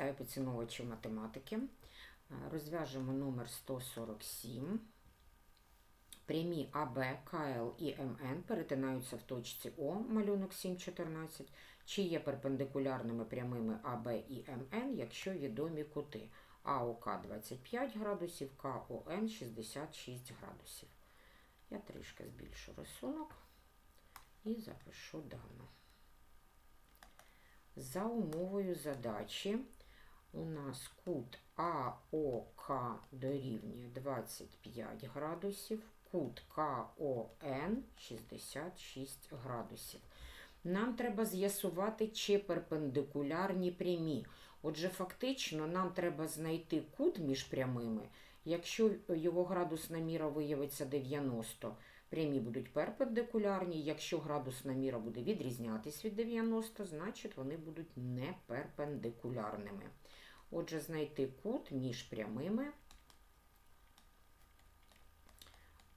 Вітаю поціновувачів математики. Е, Розв'яжемо номер 147. Прямі АБ, КЛ і МН перетинаються в точці О, малюнок 7,14, чи є перпендикулярними прямими АБ і МН, якщо відомі кути АОК 25 градусів, КОН 66 градусів. Я трішки збільшу рисунок і запишу дану. За умовою задачі у нас кут АОК дорівнює 25 градусів, кут КОН 66 градусів. Нам треба з'ясувати, чи перпендикулярні прямі. Отже, фактично, нам треба знайти кут між прямими. Якщо його градусна міра виявиться 90, прямі будуть перпендикулярні. Якщо градусна міра буде відрізнятись від 90, значить вони будуть не перпендикулярними. Отже, знайти кут між прямими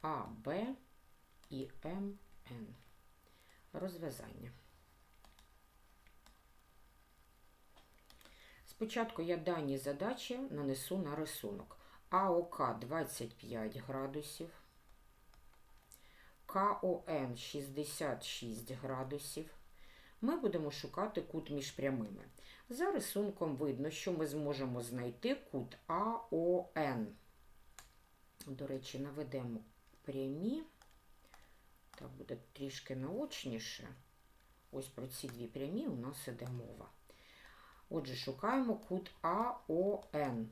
АБ і МН. Розв'язання. Спочатку я дані задачі нанесу на рисунок. АОК 25 градусів, КОН 66 градусів. Ми будемо шукати кут між прямими. За рисунком видно, що ми зможемо знайти кут АОН. До речі, наведемо прямі. Так буде трішки наочніше. Ось про ці дві прямі у нас іде мова. Отже, шукаємо кут АОН.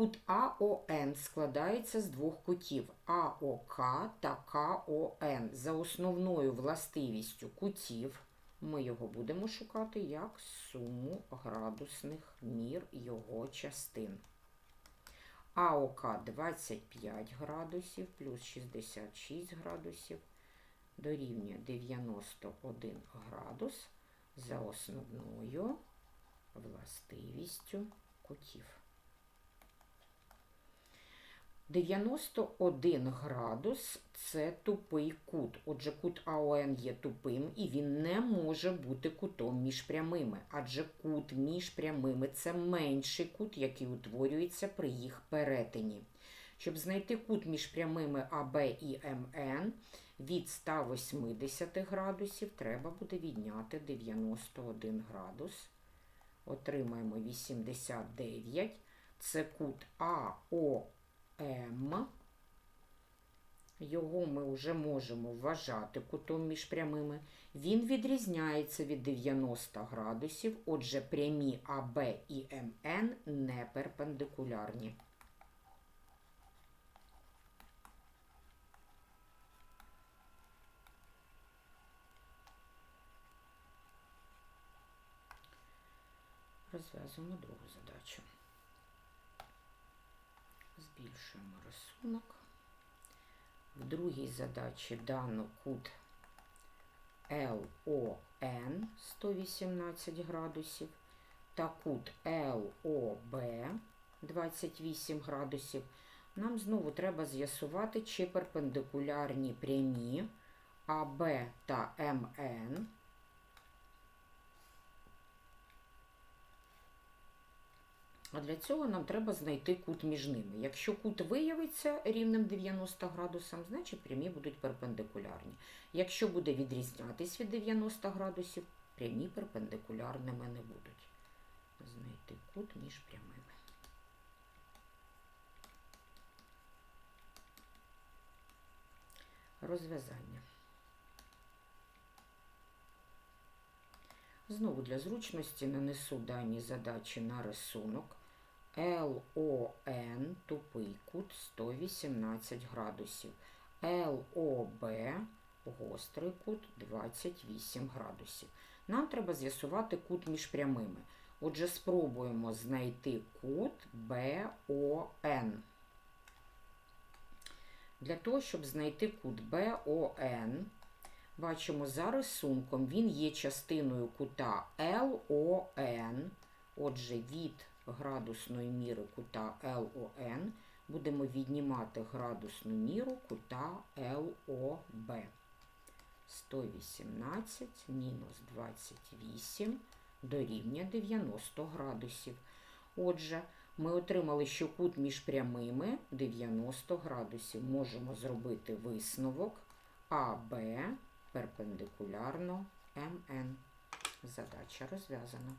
Кут АОН складається з двох кутів АОК та КОН. За основною властивістю кутів ми його будемо шукати як суму градусних мір його частин. АОК 25 градусів плюс 66 градусів дорівнює 91 градус за основною властивістю кутів. 91 градус це тупий кут. Отже, кут АОН є тупим і він не може бути кутом між прямими, адже кут між прямими це менший кут, який утворюється при їх перетині. Щоб знайти кут між прямими АБ і МН від 180 градусів, треба буде відняти 91 градус. Отримаємо 89. Це кут АО. М. Його ми вже можемо вважати кутом між прямими. Він відрізняється від 90 градусів, отже, прямі АБ і МН не перпендикулярні. Розв'язуємо другу задачу. Збільшуємо рисунок. В другій задачі дано кут LON 118 градусів та кут LOB 28 градусів. Нам знову треба з'ясувати, чи перпендикулярні прямі АБ та МН. А для цього нам треба знайти кут між ними. Якщо кут виявиться рівнем 90 градусам, значить прямі будуть перпендикулярні. Якщо буде відрізнятись від 90 градусів, прямі перпендикулярними не будуть. Знайти кут між прямими. Розв'язання. Знову для зручності нанесу дані задачі на рисунок. LON тупий кут 118 градусів. LOB гострий кут 28 градусів. Нам треба з'ясувати кут між прямими. Отже, спробуємо знайти кут BON. Для того, щоб знайти кут BON, бачимо за рисунком, він є частиною кута LON. Отже, від градусної міри кута LON будемо віднімати градусну міру кута LOB. 118 мінус 28 дорівнює 90 градусів. Отже, ми отримали, що кут між прямими 90 градусів. Можемо зробити висновок АБ перпендикулярно МН. Задача розв'язана.